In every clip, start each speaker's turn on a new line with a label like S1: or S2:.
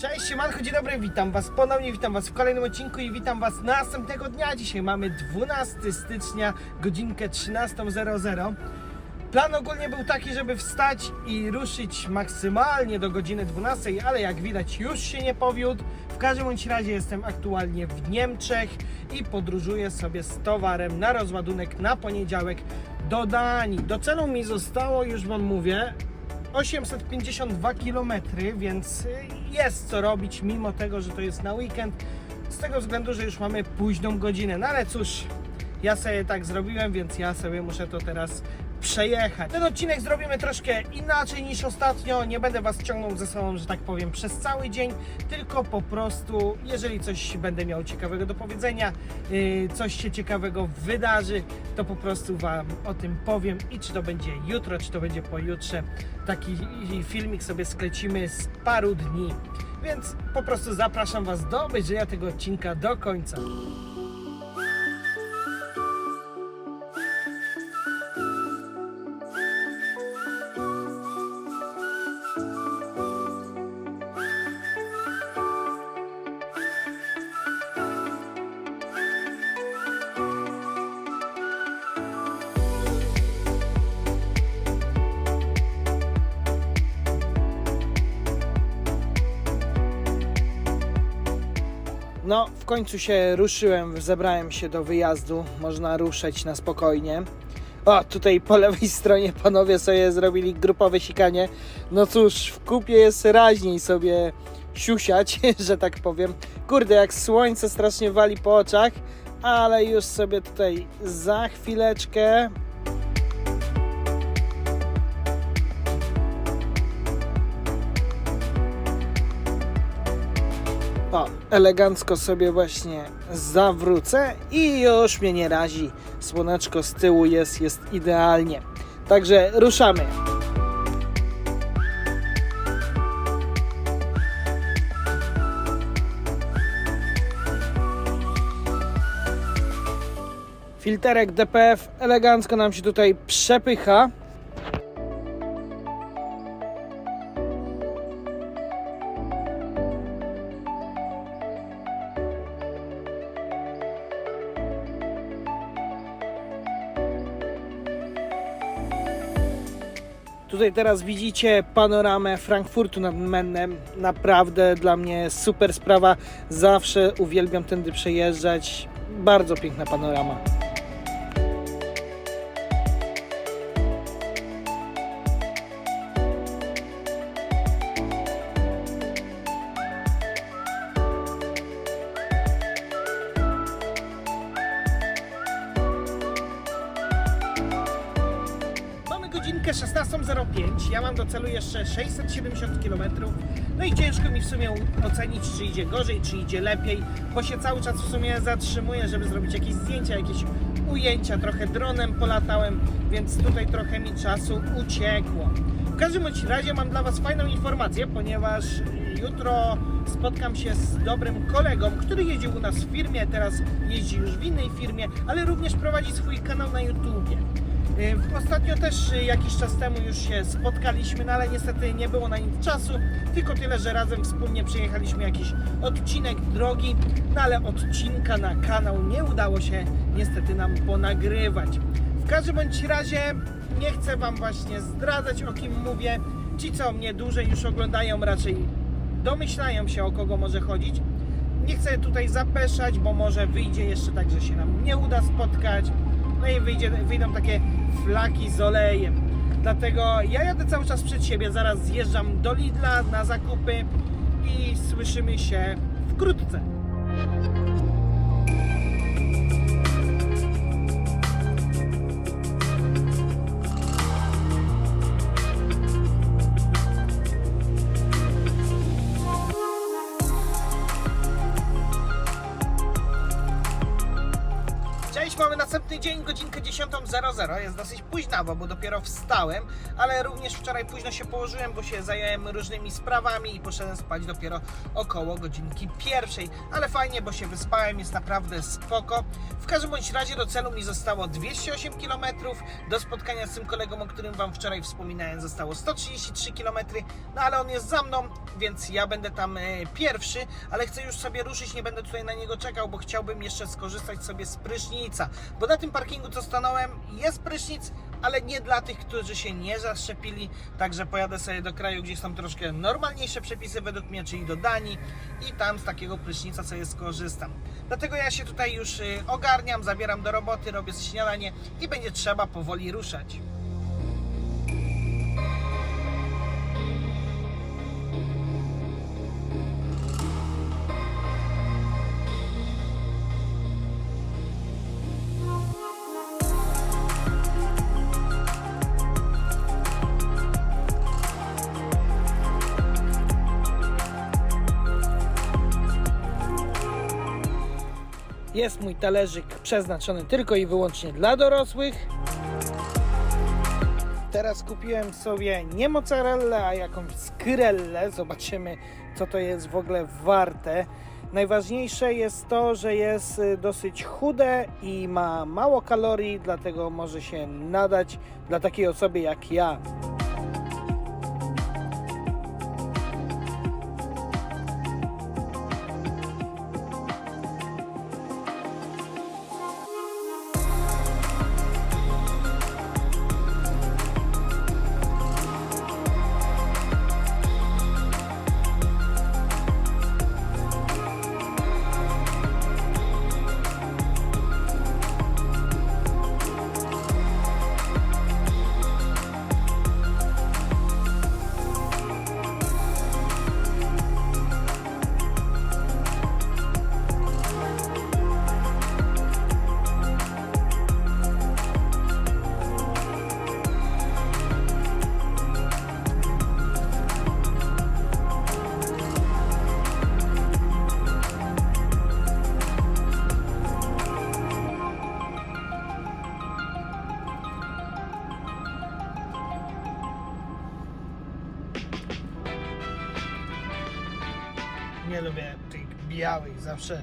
S1: Cześć, siemanko, dzień dobry, witam Was ponownie, witam Was w kolejnym odcinku i witam Was następnego dnia. Dzisiaj mamy 12 stycznia, godzinkę 13.00. Plan ogólnie był taki, żeby wstać i ruszyć maksymalnie do godziny 12, ale jak widać już się nie powiódł. W każdym bądź razie jestem aktualnie w Niemczech i podróżuję sobie z towarem na rozładunek na poniedziałek do Danii. Do celu mi zostało, już Wam mówię, 852 km, więc jest co robić, mimo tego, że to jest na weekend. Z tego względu, że już mamy późną godzinę. No ale cóż, ja sobie tak zrobiłem, więc ja sobie muszę to teraz przejechać. Ten odcinek zrobimy troszkę inaczej niż ostatnio. Nie będę Was ciągnął ze sobą, że tak powiem, przez cały dzień, tylko po prostu, jeżeli coś będę miał ciekawego do powiedzenia, yy, coś się ciekawego wydarzy, to po prostu Wam o tym powiem i czy to będzie jutro, czy to będzie pojutrze. Taki filmik sobie sklecimy z paru dni. Więc po prostu zapraszam Was do obejrzenia tego odcinka do końca. No, w końcu się ruszyłem, zebrałem się do wyjazdu. Można ruszać na spokojnie. O, tutaj po lewej stronie panowie sobie zrobili grupowe sikanie. No cóż, w kupie jest raźniej sobie siusiać, że tak powiem. Kurde, jak słońce strasznie wali po oczach, ale już sobie tutaj za chwileczkę O, elegancko sobie właśnie zawrócę i już mnie nie razi. Słoneczko z tyłu jest, jest idealnie. Także ruszamy. Filterek DPF elegancko nam się tutaj przepycha. Tutaj teraz widzicie panoramę Frankfurtu nad Mennem. Naprawdę dla mnie super sprawa. Zawsze uwielbiam tędy przejeżdżać. Bardzo piękna panorama. Godzinkę 16.05. Ja mam do celu jeszcze 670 km. No i ciężko mi w sumie ocenić, czy idzie gorzej, czy idzie lepiej, bo się cały czas w sumie zatrzymuję, żeby zrobić jakieś zdjęcia, jakieś ujęcia. Trochę dronem polatałem, więc tutaj trochę mi czasu uciekło. W każdym razie mam dla Was fajną informację, ponieważ jutro spotkam się z dobrym kolegą, który jeździł u nas w firmie, teraz jeździ już w innej firmie, ale również prowadzi swój kanał na YouTubie. Y, Ostatnio też y, jakiś czas temu już się spotkaliśmy, no ale niestety nie było na nic czasu, tylko tyle, że razem wspólnie przejechaliśmy jakiś odcinek drogi, no ale odcinka na kanał nie udało się niestety nam ponagrywać. W każdym bądź razie nie chcę Wam właśnie zdradzać o kim mówię. Ci co mnie dłużej już oglądają raczej domyślają się o kogo może chodzić. Nie chcę tutaj zapeszać, bo może wyjdzie jeszcze tak, że się nam nie uda spotkać. No i wyjdzie, wyjdą takie flaki z olejem. Dlatego ja jadę cały czas przed siebie. Zaraz zjeżdżam do Lidla na zakupy i słyszymy się wkrótce. Cześć, mamy następny następny dzień, godzinkę 10.00, jest dosyć późnawo, bo dopiero wstałem, ale również wczoraj późno się położyłem, bo się zająłem różnymi sprawami i poszedłem spać dopiero około godzinki pierwszej, ale fajnie, bo się wyspałem, jest naprawdę spoko. W każdym bądź razie do celu mi zostało 208 km, do spotkania z tym kolegą, o którym Wam wczoraj wspominałem, zostało 133 km, no ale on jest za mną, więc ja będę tam e, pierwszy, ale chcę już sobie ruszyć, nie będę tutaj na niego czekał, bo chciałbym jeszcze skorzystać sobie z prysznica, bo na tym parkingu co stanąłem jest prysznic, ale nie dla tych, którzy się nie zaszczepili, także pojadę sobie do kraju, gdzie są troszkę normalniejsze przepisy według mnie, czyli do Danii i tam z takiego prysznica sobie skorzystam. Dlatego ja się tutaj już y, ogarniam, zabieram do roboty, robię śniadanie i będzie trzeba powoli ruszać. Jest mój talerzyk przeznaczony tylko i wyłącznie dla dorosłych. Teraz kupiłem sobie nie mozzarellę, a jakąś skyrellę. Zobaczymy, co to jest w ogóle warte. Najważniejsze jest to, że jest y, dosyć chude i ma mało kalorii, dlatego może się nadać dla takiej osoby jak ja. Zawsze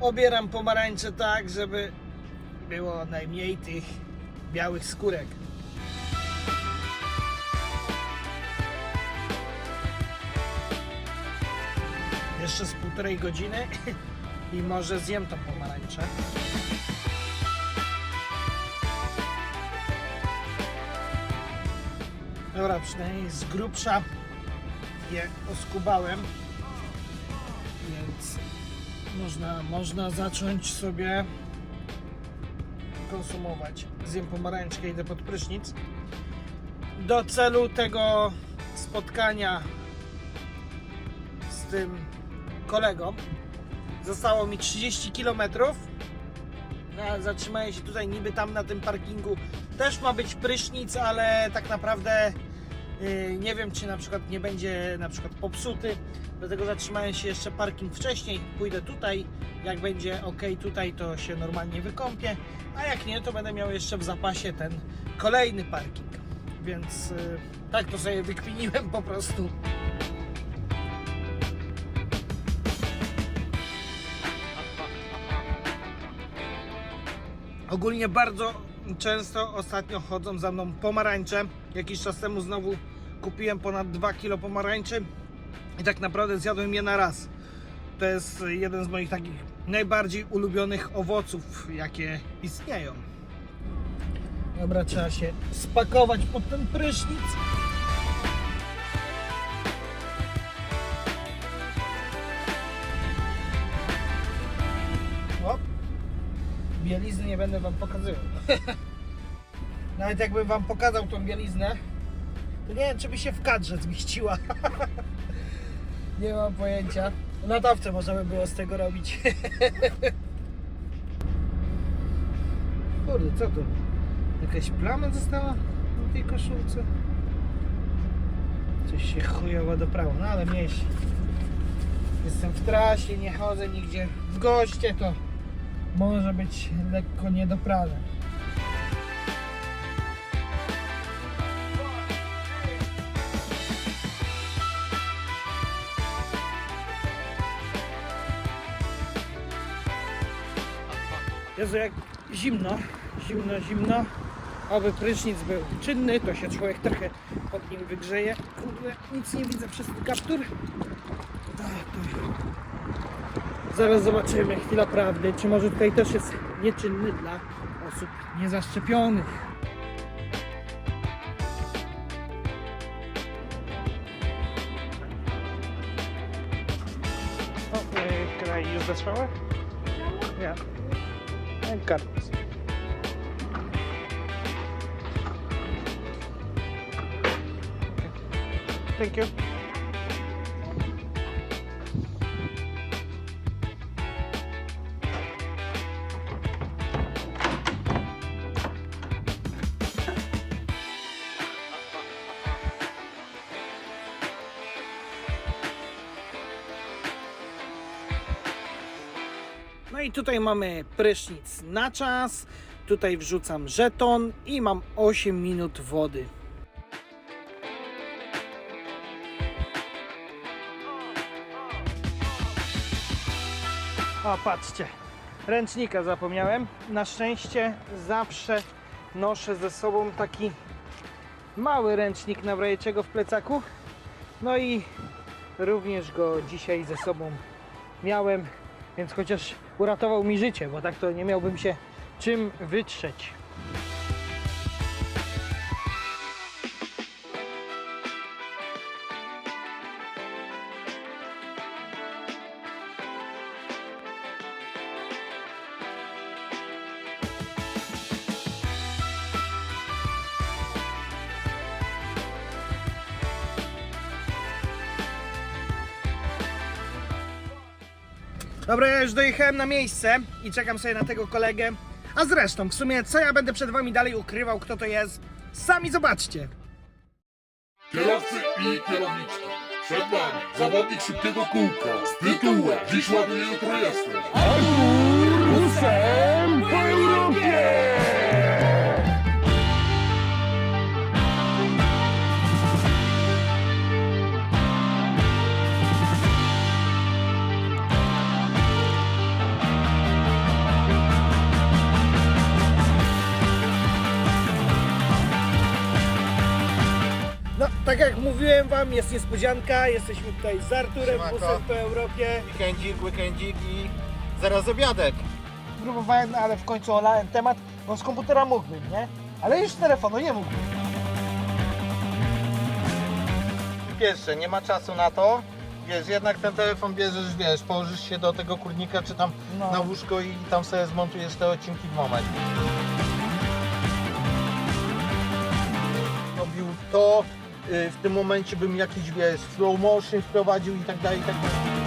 S1: obieram pomarańcze tak, żeby było najmniej tych białych skórek. Jeszcze z półtorej godziny i może zjem tą pomarańczę. Dobra, przynajmniej z grubsza je oskubałem więc można, można zacząć sobie konsumować. Zjem pomarańczkę, idę pod prysznic. Do celu tego spotkania z tym kolegą zostało mi 30 km. Zatrzymaję się tutaj niby tam na tym parkingu. Też ma być prysznic, ale tak naprawdę Yy, Nie wiem, czy na przykład nie będzie na przykład popsuty, dlatego zatrzymałem się jeszcze parking wcześniej. Pójdę tutaj, jak będzie ok tutaj, to się normalnie wykąpię, a jak nie, to będę miał jeszcze w zapasie ten kolejny parking. Więc yy, tak to sobie wykminiłem po prostu. Ogólnie bardzo często ostatnio chodzą za mną pomarańcze. Jakiś czas temu znowu kupiłem ponad 2 kg pomarańczy i tak naprawdę zjadłem je na raz. To jest jeden z moich takich najbardziej ulubionych owoców, jakie istnieją. Dobra, trzeba się spakować pod ten prysznic. O, bielizny nie będę wam pokazywał. Nawet jakbym wam pokazał tą bieliznę, to nie wiem, czy by się w kadrze zmieściła. nie mam pojęcia. Na dawce można by było z tego robić. Kurde, co to? Jakaś plama została na tej koszulce? Coś się chujowo doprało, no ale mieści. Jestem w trasie, nie chodzę nigdzie w goście, to może być lekko niedoprane. Jezu, jak zimno, zimno, zimno. Oby prysznic był czynny, to się człowiek trochę pod nim wygrzeje. Kurde, nic nie widzę przez ten kaptur. Zaraz zobaczymy, chwila prawdy, czy może tutaj też jest nieczynny dla osób niezaszczepionych. Thank you. No i tutaj mamy prysznic na czas. Tutaj wrzucam żeton i mam 8 minut wody. O, patrzcie. Ręcznika zapomniałem. Na szczęście zawsze noszę ze sobą taki mały ręcznik na razie czego w plecaku. No i również go dzisiaj ze sobą miałem, więc chociaż uratował mi życie, bo tak to nie miałbym się czym wytrzeć. Dobra, ja już dojechałem na miejsce i czekam sobie na tego kolegę. A zresztą, w sumie, co ja będę przed wami dalej ukrywał, kto to jest? Sami zobaczcie.
S2: Kierowcy i kierowniczki, przed wami zawodnik szybkiego kółka z tytułem Dziś ładnie, jutro jestem.
S3: Rusem po
S1: tak jak mówiłem wam, jest niespodzianka. Jesteśmy tutaj z Arturem,
S4: Siemanko.
S1: busem po Europie.
S4: Weekendzik, weekendzik i zaraz obiadek.
S1: Próbowałem, ale w końcu olałem temat, bo z komputera mógłbym, nie? Ale już z telefonu nie mógłbym.
S4: Pierwsze, nie ma czasu na to. Wiesz, jednak ten telefon bierzesz, wiesz, położysz się do tego kurnika czy tam
S1: No.
S4: na łóżko i tam sobie zmontujesz te odcinki w moment. Robił to, w tym momencie bym jakiś, wiesz, slow motion wprowadził i tak dalej, i tak dalej.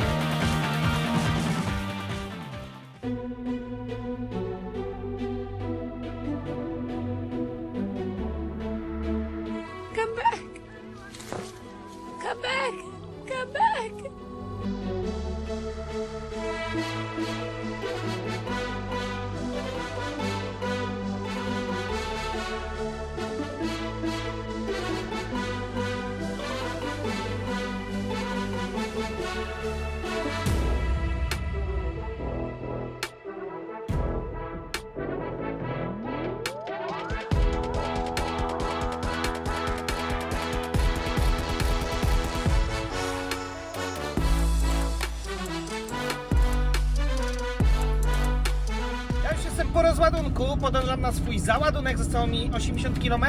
S1: Rozładunku, podążam na swój załadunek, zostało mi 80 km.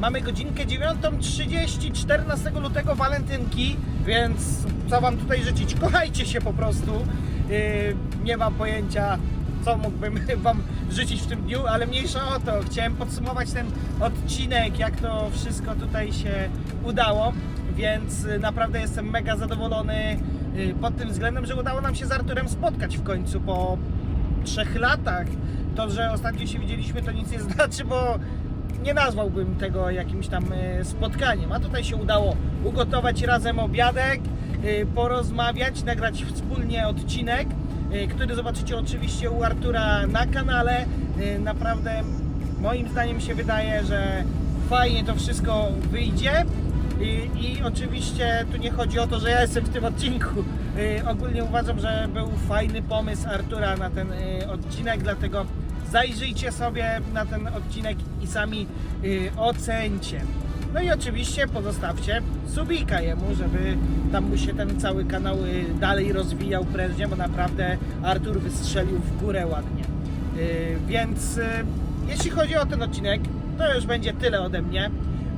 S1: Mamy godzinkę 9.30, 14 lutego walentynki, więc co wam tutaj życzyć? Kochajcie się po prostu. Yy, nie mam pojęcia, co mógłbym wam życzyć w tym dniu, ale mniejsza o to. Chciałem podsumować ten odcinek, jak to wszystko tutaj się udało, więc yy, naprawdę jestem mega zadowolony yy, pod tym względem, że udało nam się z Arturem spotkać w końcu po trzech latach. To, że ostatnio się widzieliśmy, to nic nie znaczy, bo nie nazwałbym tego jakimś tam e, spotkaniem. A tutaj się udało ugotować razem obiadek, e, porozmawiać, nagrać wspólnie odcinek. y, który zobaczycie oczywiście u Artura na kanale. Naprawdę moim zdaniem się wydaje, że fajnie to wszystko wyjdzie. I, I oczywiście tu nie chodzi o to, że ja jestem w tym odcinku. Y, ogólnie uważam, że był fajny pomysł Artura na ten y, odcinek, dlatego zajrzyjcie sobie na ten odcinek i sami y, ocencie. No i oczywiście pozostawcie subika jemu, żeby tam mu się ten cały kanał y, dalej rozwijał prężnie, bo naprawdę Artur wystrzelił w górę ładnie. Y, Więc y, jeśli chodzi o ten odcinek, to już będzie tyle ode mnie.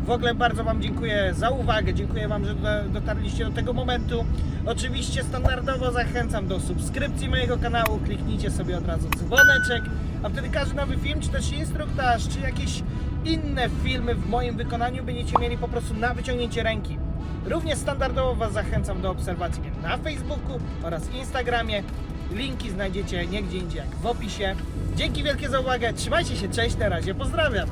S1: W ogóle bardzo Wam dziękuję za uwagę, dziękuję Wam, że do- dotarliście do tego momentu. Oczywiście standardowo zachęcam do subskrypcji mojego kanału, kliknijcie sobie od razu dzwoneczek, a wtedy każdy nowy film, czy też instruktaż, czy jakieś inne filmy w moim wykonaniu będziecie mieli po prostu na wyciągnięcie ręki. Również standardowo Was zachęcam do obserwacji mnie na Facebooku oraz Instagramie. Linki znajdziecie nie gdzie indziej jak w opisie. Dzięki wielkie za uwagę, trzymajcie się, cześć, na razie, pozdrawiam!